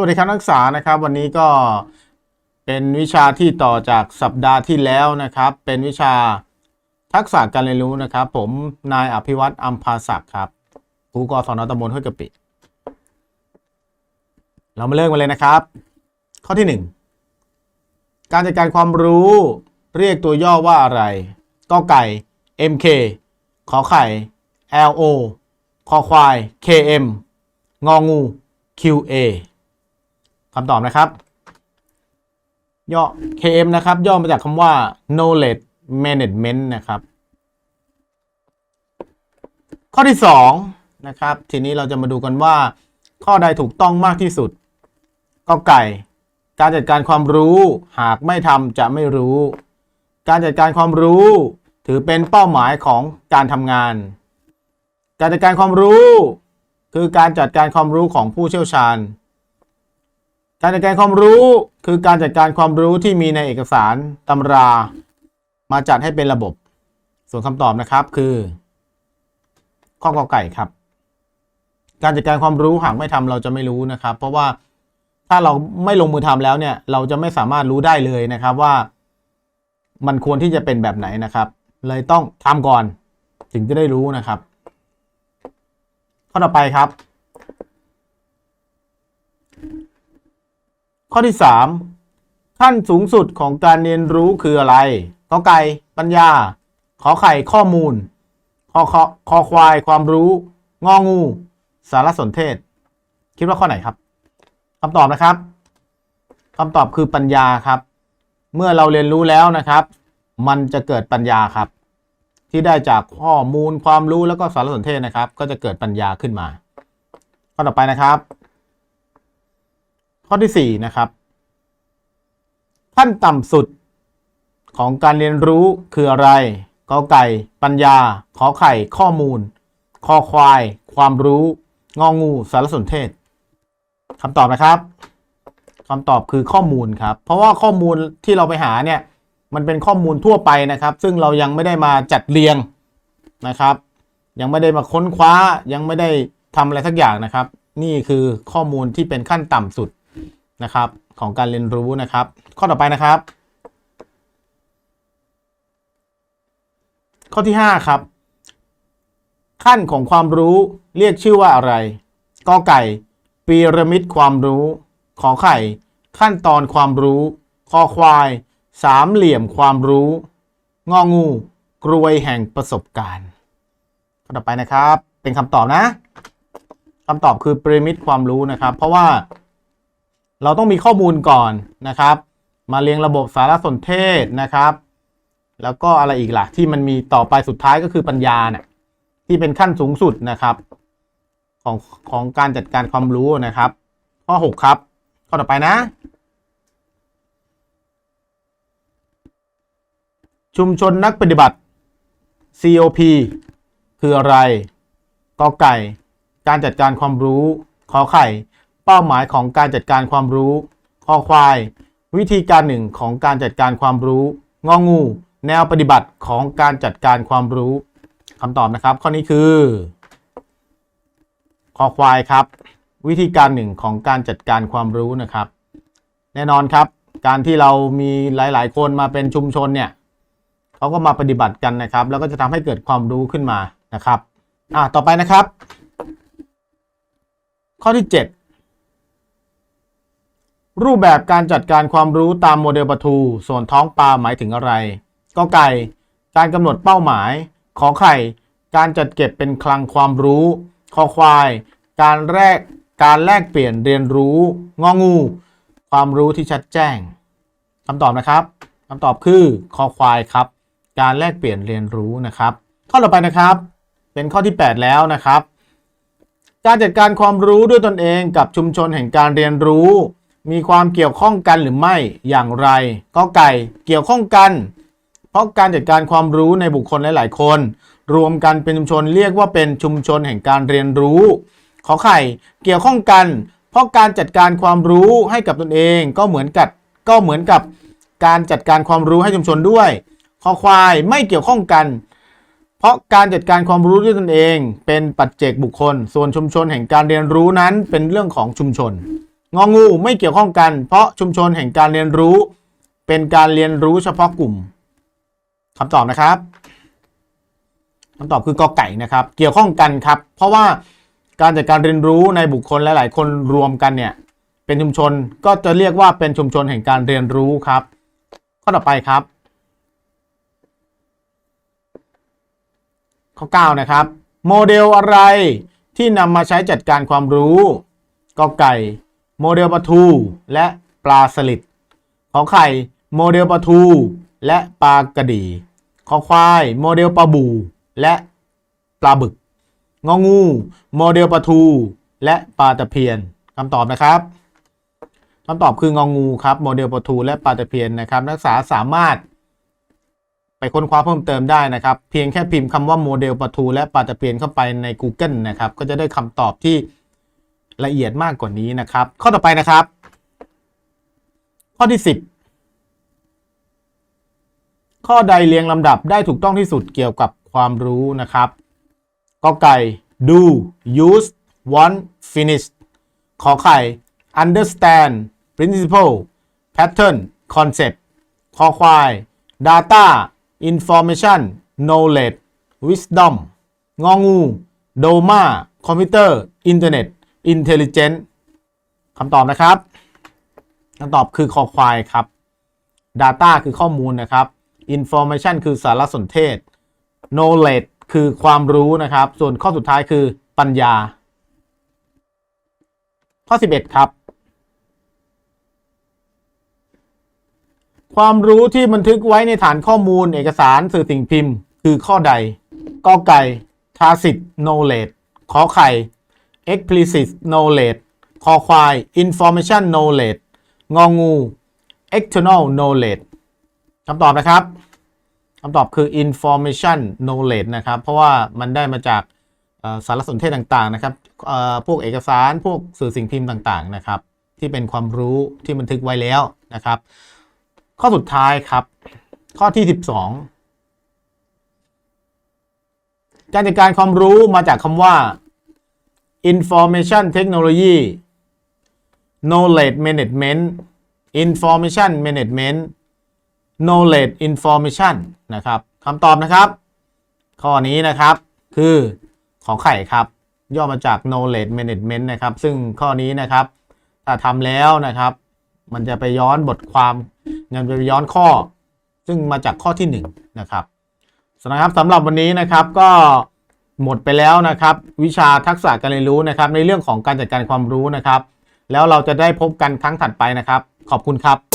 วัสดีครับนักศึกษานะครับ วันนี้ก็เป็นวิชาที่ต่อจากสัปดาห์ที่แล้วนะครับ เป็นวิชาทักษะการเรียนรู้นะครับ ผมนายอภิวัตอัมพาศักดิ์ครับครูกศนตำบลห้วยกะปิ เรามาเริ่มกันเลยนะครับ ข้อที่หนึ่งการจัดการความรู้เรียกตัวย่อว่าอะไรก็ไก่ MK ขอไข่ LO คอควาย KM งองู QA คำตอบนะครับย่อ KM นะครับ ย่อมาจากคำว่า knowledge management นะครับ ข้อที่2นะครับ ทีนี้เราจะมาดูกันว่า ข้อใดถูกต้องมากที่สุดก็ไก่ การจัดการความรู้หากไม่ทำจะไม่รู้ การจัดการความรู้ ถือเป็นเป้าหมายของการทำงาน การจัดการความรู้ คือการจัดการความรู้ของผู้เชี่ยวชาญ การจัดการความรู้คือการจัดการความรู้ที่มีในเอกสารตำรา มาจัดให้เป็นระบบ ส่วนคำตอบนะครับคือ ข้อกอไก่ครับ การจัดการความรู้หากไม่ทำเราจะไม่รู้นะครับ เพราะว่าถ้าเราไม่ลงมือทำแล้วเนี่ย เราจะไม่สามารถรู้ได้เลยนะครับว่า มันควรที่จะเป็นแบบไหนนะครับ เลยต้องทำก่อน ถึงจะได้รู้นะครับ ข้อต่อไปครับ ข้อที่ 3 ขั้นสูงสุดของการเรียนรู้คืออะไรกอไก่ปัญญา ขอไข่ข้อมูลคอคอคอควายความรู้งองู สารสนเทศ คิดว่าข้อไหนครับคำตอบนะครับคำตอบคือปัญญาครับ เมื่อเราเรียนรู้แล้วนะครับ มันจะเกิดปัญญาครับ ที่ได้จากข้อมูลความรู้แล้วก็สารสนเทศนะครับ ก็จะเกิดปัญญาขึ้นมาข้อต่อไปนะครับ ข้อที่ 4 นะครับ ขั้นต่ำสุดของการเรียนรู้คืออะไรกอไก่ ปัญญา ขอไข่ ข้อมูล คอควาย ความรู้ งองู สารสนเทศคำตอบนะครับคำตอบคือข้อมูลครับ เพราะว่าข้อมูลที่เราไปหาเนี่ยมันเป็นข้อมูลทั่วไปนะครับ ซึ่งเรายังไม่ได้มาจัดเรียงนะครับ ยังไม่ได้มาค้นคว้ายังไม่ได้ทำอะไรสักอย่างนะครับ นี่คือข้อมูลที่เป็นขั้นต่ำสุด นะครับ ของการเรียนรู้นะครับ ข้อต่อไปนะครับ ข้อที่ 5 ครับ ขั้นของความรู้เรียกชื่อว่าอะไรกอไก่ปีระมิดความรู้ ขอไข่ ขั้นตอนความรู้คอควาย สามเหลี่ยมความรู้งองู กรวยแห่งประสบการณ์ข้อต่อไปนะครับ เป็นคำตอบนะคำตอบคือปีระมิดความรู้นะครับ เพราะว่า เราต้องมีข้อมูลก่อนนะครับ มาเรียงระบบสารสนเทศนะครับ แล้วก็อะไรอีกล่ะ ที่มันมีต่อไปสุดท้ายก็คือปัญญาเนี่ยที่เป็นขั้นสูงสุดนะครับ ของของการจัดการความรู้นะครับ ข้อ 6 ครับ ข้อต่อไปนะ ชุมชนนักปฏิบัติ COP คืออะไรกอไก่ การจัดการความรู้ขอไข่ เป้าหมายของการจัดการความรู้คอควาย วิธีการหนึ่งของการจัดการความรู้ งองู แนวปฏิบัติของการจัดการความรู้คำตอบนะครับ ข้อนี้คือคอควายครับ วิธีการหนึ่งของการจัดการความรู้นะครับ แน่นอนครับ การที่เรามีหลาย ๆ คนมาเป็นชุมชนเนี่ยเขาก็มาปฏิบัติกันนะครับ แล้วก็จะทำให้เกิดความรู้ขึ้นมานะครับ อะต่อไปนะครับ ข้อที่ 7 รูปแบบการจัดการความรู้ตามโมเดลปะทู ส่วนท้องปลาหมายถึงอะไรก็ไก่ การกำหนดเป้าหมาย ขอไข่ การจัดเก็บเป็นคลังความรู้ คอควาย การแลกการแลกเปลี่ยนเรียนรู้ งองู ความรู้ที่ชัดแจ้งคำตอบนะครับคำตอบคือคอควายครับ การแลกเปลี่ยนเรียนรู้นะครับ ข้อต่อไปนะครับ เป็นข้อที่ 8 แล้วนะครับ การจัดการความรู้ด้วยตนเองกับชุมชนแห่งการเรียนรู้ มีความเกี่ยวข้องกันหรือไม่อย่างไรก็ไก่เกี่ยวข้องกัน เพราะการจัดการความรู้ในบุคคลหลาย ๆ คน รวมกันเป็นชุมชนเรียกว่าเป็นชุมชนแห่งการเรียนรู้ขอไข่เกี่ยวข้องกัน เพราะการจัดการความรู้ให้กับตนเองก็เหมือนกับก็เหมือนกับการจัดการความรู้ให้ชุมชนด้วยขอควายไม่เกี่ยวข้องกัน เพราะการจัดการความรู้ด้วยตนเอง เป็นปัจเจกบุคคล ส่วนชุมชนแห่งการเรียนรู้นั้นเป็นเรื่องของชุมชน งองูไม่เกี่ยวข้องกัน เพราะชุมชนแห่งการเรียนรู้ เป็นการเรียนรู้เฉพาะกลุ่มคำตอบนะครับคำตอบคือกอไก่นะครับ เกี่ยวข้องกันครับ เพราะว่าการจัดการเรียนรู้ในบุคคลหลาย ๆ คนรวมกันเนี่ย เป็นชุมชนก็จะเรียกว่าเป็นชุมชนแห่งการเรียนรู้ครับ ข้อต่อไปครับ ข้อ 9 นะครับ โมเดลอะไรที่นำมาใช้จัดการความรู้กอไก่ โมเดลปลาทูและปลาสลิดขอไข่โมเดลปลาทูและปลากระดีขอควายโมเดลปลาบูและปลาบึก งองูโมเดลปลาทูและปลาตะเพียนคำตอบนะครับคำตอบคืององูครับโมเดลปลาทูและปลาตะเพียนนะครับ นักศึกษาสามารถ ไปค้นคว้าเพิ่มเติมได้นะครับ เพียงแค่พิมพ์คำว่าโมเดลปลาทูและปลาตะเพียนเข้าไปใน Google นะครับ ก็จะได้คำตอบที่ ละเอียดมากกว่านี้นะครับ ข้อต่อไปนะครับ ข้อที่ 10 ข้อใดเรียงลำดับได้ถูกต้องที่สุดเกี่ยวกับความรู้นะครับกอไก่ do use want finish ขอไข่ understand principle pattern concept คอควาย data information knowledge wisdom งองู doma computer internet intelligent คำตอบนะครับคำตอบคือคอควายครับ data คือข้อมูลนะครับ information คือสารสนเทศ knowledge คือความรู้นะครับ ส่วนข้อสุดท้ายคือปัญญา ข้อ 11 ครับ ความรู้ที่บันทึกไว้ในฐานข้อมูลเอกสารสื่อสิ่งพิมพ์ คือข้อใดกอไก่ tacit knowledge ขอไข่ explicit knowledge คอควาย information knowledge งองู external knowledge คำตอบนะครับคำตอบคือ information knowledge นะครับ เพราะว่ามันได้มาจากสารสนเทศต่างๆนะครับพวกเอกสารพวกสื่อสิ่งพิมพ์ต่างๆนะครับ ที่เป็นความรู้ที่บันทึกไว้แล้วนะครับ ข้อสุดท้ายครับ ข้อที่ 12 การจัดการความรู้มาจากคำว่า information technology knowledge management information management knowledge information นะครับคำตอบนะครับ ข้อนี้นะครับคือของไข่ครับ ย่อมาจาก knowledge management นะครับ ซึ่งข้อนี้นะครับ ถ้าทำแล้วนะครับ มันจะไปย้อนบทความมันจะไปย้อนข้อ ซึ่งมาจากข้อที่1นะครับสำหรับสำหรับวันนี้นะครับก็ หมดไปแล้วนะครับ วิชาทักษะการเรียนรู้นะครับ ในเรื่องของการจัดการความรู้นะครับ แล้วเราจะได้พบกันครั้งถัดไปนะครับ ขอบคุณครับ